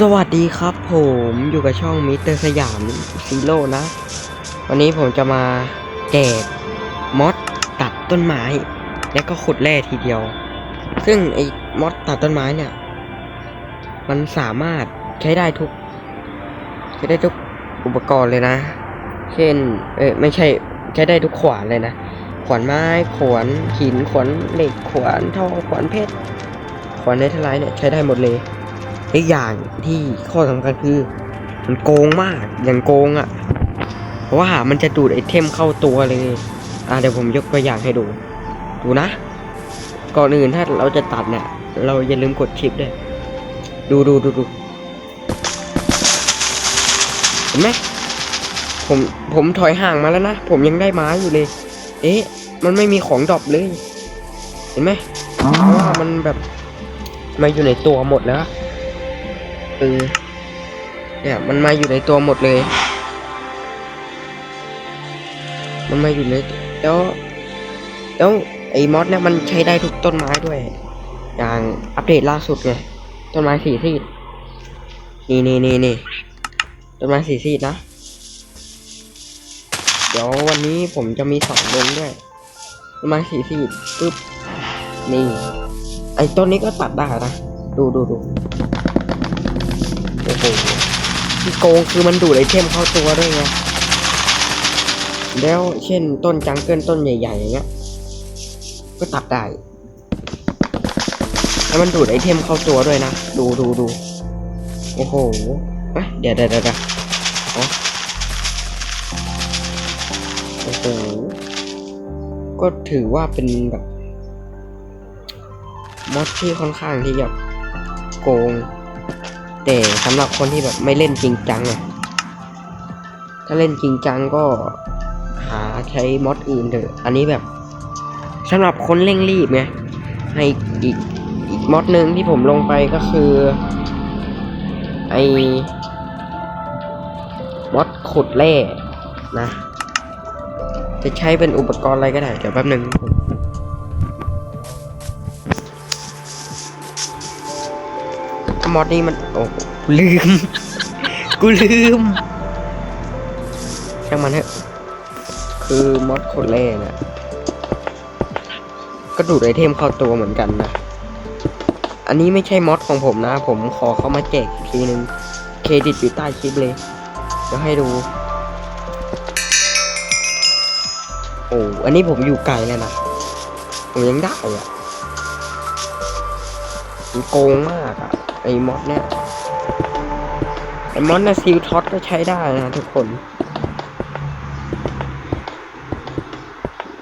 สวัสดีครับผมอยู่กับช่องมิสเตอร์สยามซีโร่นะ วันนี้ผมจะมาแจกมอดตัดต้นไม้ และก็ขุดแร่ทีเดียว ซึ่งไอ้มอดตัดต้นไม้เนี่ย มันสามารถใช้ได้ทุก ใช้ได้ทุกอุปกรณ์เลยนะ เช่น เอ้ยไม่ใช่ใช้ได้ทุกขวานเลยนะ ขวานไม้ ขวานหิน ขวานเหล็ก ขวานทองขวานเพชร ขวานเนเธอร์ไลท์เนี่ยใช้ได้หมดเลย อีกอย่างที่ข้อสำคัญคือ มันโกงมากอย่างโกงอะ่ะ เพราะว่ามันจะดูดไอเทมเข้าตัวเลย อ่าเดี๋ยวผมยกตัวอย่างให้ดู ดูนะ ก่อนอื่นถ้าเราจะตัดเนี่ย เราอย่าลืมกดชิปด้วย ดูดูดูดูเห็นไหมผมผมถอยห่างมาแล้วนะ ผมยังได้ไม้อยู่เลย เอ๊ะ มันไม่มีของดรอปเลย เห็นไหมเพราะว่ามันแบบมาอยู่ในตัวหมดแล้ว เออเนี่ยมันมาอยู่ในตัวหมดเลย มันมาอยู่ในแล้วแล้วไอ้มอสเนี่ยมันใช้ได้ทุกต้นไม้ด้วย อย่างอัปเดตล่าสุดไงต้นไม้สีซีดนี่นี่นี่นี่ต้นไม้สีซีดนะ เดี๋ยววันนี้ผมจะมีสองลงด้วยต้นไม้สีซีดปึ๊บนี่ไอ้ต้นนี้ก็ตัดได้นะ ดูดูดู โหที่โกงคือมันดูดไอเทมเข้าตัวด้วยไงแล้วเช่นต้นจังเกิลต้นใหญ่ๆอย่างเงี้ย ก็ตัดได้แล้วมันดูดไอเทมเข้าตัวด้วยนะ ดูดูดูโอ้โหเอ้ยเดี๋ยวเดี๋ยวเดี๋ยวโอ้โหก็ถือว่าเป็นแบบมอดที่ค่อนข้างที่จะโกง แต่สำหรับคนที่แบบไม่เล่นจริงจังอะถ้าเล่นจริงจังก็หาใช้มอดอื่นเถอะ อันนี้แบบสำหรับคนเร่งรีบไงให้อีกอีกมอดหนึ่งที่ผมลงไปก็คือไอมอดขุดแร่นะ จะใช้เป็นอุปกรณ์อะไรก็ได้ เดี๋ยวแป๊บหนึ่งม มอดนี้มัน โอ้กูลืม กูลืมช่างมันเถอะคือมอดขุดแร่เนี่ยก็ดูดไอเทมเข้าตัวเหมือนกันนะ อันนี้ไม่ใช่มอดของผมนะ ผมขอเข้ามาแจกอีกทีนึง เครดิตอยู่ใต้คลิปเลยเดี๋ยวให้ดู โอ้ อันนี้ผมอยู่ไกลแล้วนะ ผมยังได้อะมันโกงมากอะ ไอ้มอดเนี่ยไอ้มอดเนี่ยซิลท็อตก็ใช้ได้นะทุกคน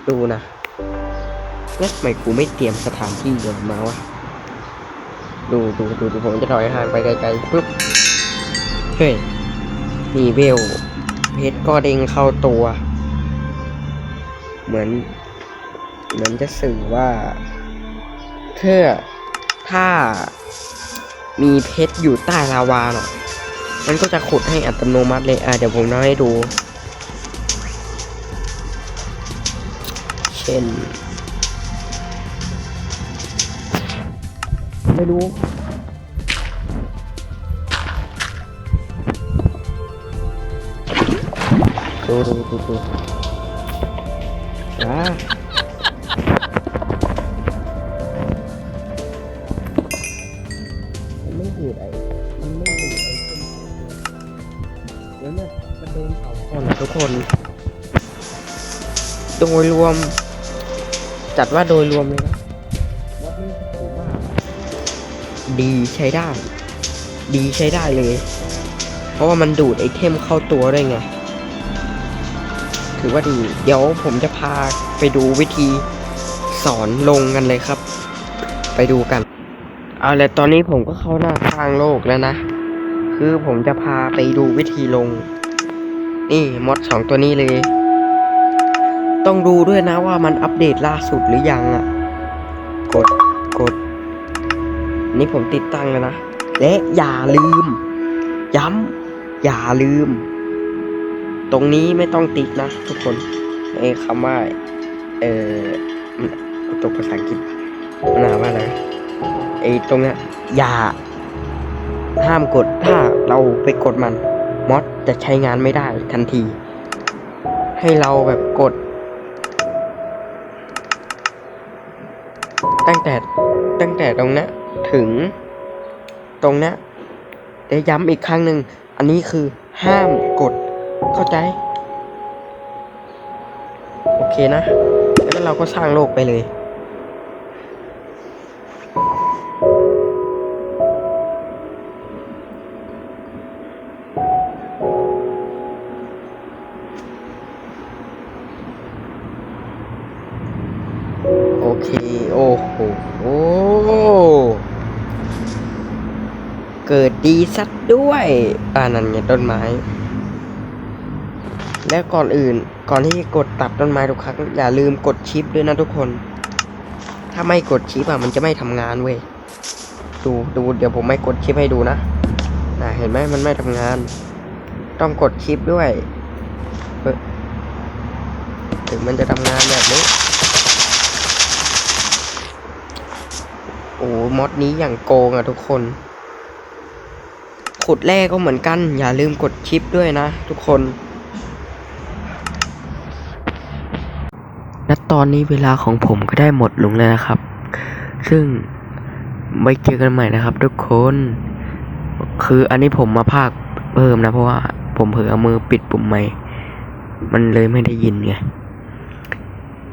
ดูนะแล้วทำไมกูไม่เตรียมสถานที่เดินมาวะดูดูดูดูผมจะถอยห่างไปไกลๆปุ๊บเฮ้ยนี่เวลเพชรก็เด้งเข้าตัว เหมือน เหมือนจะสื่อว่าเพื่อถ้า มีเพชรอยู่ใต้ลาวาน่ะมันก็จะขุดให้อัตโนมัติเลยอะเดี๋ยวผมเอาให้ดู เช่น ไม่รู้ดูดูดูดูอ่า มันไม่ดูดไอ้มันไม่ดูดไอ้เส้นแล้วเนี่ยมันโดนเผาก่อนนะทุกคน โดยรวม จัดว่าโดยรวมเลยนะวัดนี้ถือว่าดีใช้ได้ ดีใช้ได้เลย เพราะว่ามันดูดไอเทมเข้าตัวด้วยไง ถือว่าดี เดี๋ยวผมจะพาไปดูวิธีสอนลงกันเลยครับ ไปดูกัน เอาละตอนนี้ผมก็เข้าหน้าทางโลกแล้วนะ คือผมจะพาไปดูวิธีลง นี่มอดสองตัวนี้เลย ต้องดูด้วยนะว่ามันอัปเดตล่าสุดหรือยังอะ กด กด นี่ผมติดตั้งแล้วนะ และอย่าลืม ย้ำ อย่าลืม ตรงนี้ไม่ต้องติดนะทุกคนไอ้คำว่า เออตัวภาษาอังกฤษมันานว่าอะไร ไอ้ตรงเนี้ยอย่าห้ามกดถ้าเราไปกดมันมอดจะใช้งานไม่ได้ทันที ให้เราแบบกด ตั้งแต่ตั้งแต่ตรงเนี้ยถึง ตรงเนี้ยเดี๋ยวย้ำอีกครั้งหนึ่ง อันนี้คือห้ามกดเข้าใจ โอเคนะ แล้วเราก็สร้างโลกไปเลย โอเคโอ้โหเกิดดีสักด้วยอ่านั่นไงต้นไม้ และก่อนอื่น ก่อนที่จะกดตัดต้นไม้ทุกครั้ง อย่าลืมกดชิปด้วยนะทุกคน ถ้าไม่กดชิปอะมันจะไม่ทำงานเว้ย ดูดูเดี๋ยวผมไม่กดชิปให้ดูนะน่ะเห็นไหมมันไม่ทำงาน ต้องกดชิปด้วยเฮ้ยถึงมันจะทำงานแบบนี้ โอ้มอดนี้อย่างโกงอะทุกคน ขุดแร่ก็เหมือนกัน อย่าลืมกดชิปด้วยนะ ทุกคนและตอนนี้เวลาของผมก็ได้หมดลงแล้วนะครับ ซึ่งไว้เจอกันใหม่นะครับ ทุกคน คืออันนี้ผมมาพากย์เพิ่มนะ เพราะว่าผมเผลอเอามือปิดปุ่มไมค์มันเลยไม่ได้ยินไง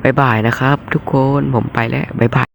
บายบายนะครับ ทุกคนผมไปแล้วบายบาย